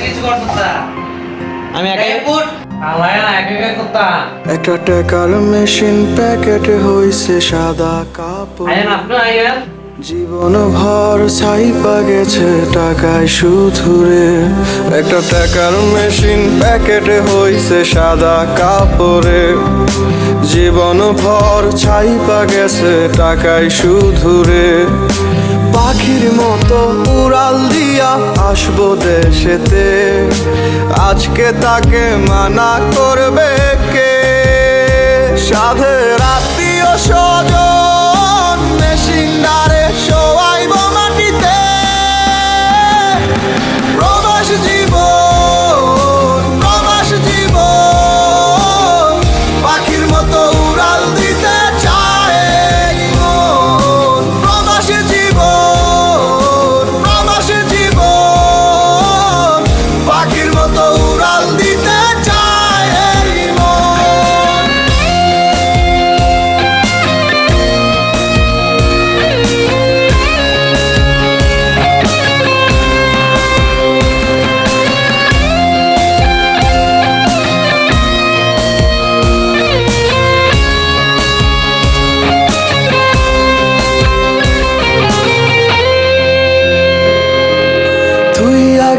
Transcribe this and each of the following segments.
কিছু আমি একাই একটা টাকার মেশিন প্যাকেটে হইছে সাদা কাপড়। জীবন ভর ছাইপা গেছে টাকায় সুধুরে। একটা টাকার মেশিন প্যাকেটে হইছে সাদা কাপড়ে। জীবন ভর ছাইপা গেছে টাকায় সুধুরে। পাখির মতো উড়াল দিয়া আসব দেশেতে। আজকে তাকে মানা করবে কে? সাধে রাত্রিও স্বজন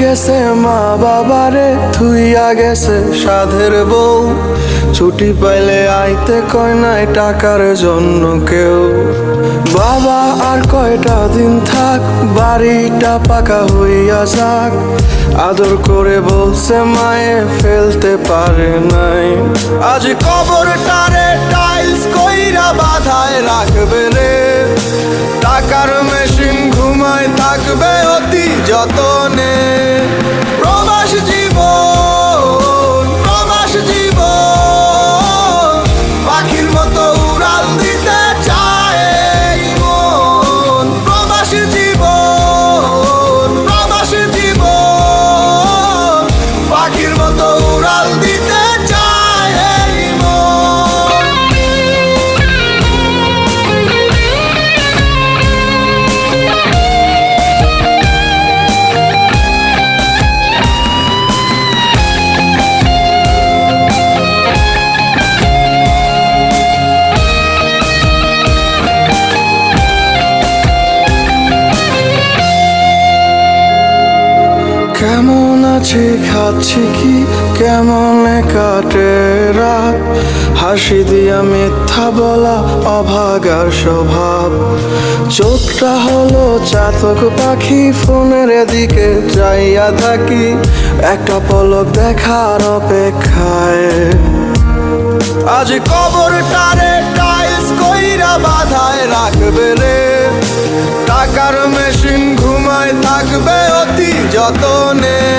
গেছে মা বাবারে, থুইয়া গেছে সাধের বউ। ছুটি পাইলে আইতে কয় নাই টাকার জন্য কেউ। বাবা আর কয়টা দিন থাক, বাড়িটা পাকা হইয়া যাক। আদর করে বলছে মায়ে, ফেলতে পারে নাই। আজ কবরটারে টাইলস কইরা বাধায় রাখবে রে। টাকার মেশিন ঘুমায় থাকবে অতি যতনে। প্রবাস জীবন প্রবাস জীবন, পাখির মতো উড়াল দিতে চায় মন। প্রবাস জীবন, প্রবাস পাখির মতো উড়াল দিতে আছি খাচ্ছি কি? কেমন কাটে রাত? হাসি দিয়া মিথ্যা বলা অভাগার স্বভাব। চোখটা হলো চাতক পাখি, ফোনের দিকে যাইয়া থাকি। একটা পলক দেখার অপেক্ষায়। আজ কবরটারে টাইলস কইরা বাধায় রাখবে রে। টাকার মেশিন ঘুমায় থাকবে অতি যতনে।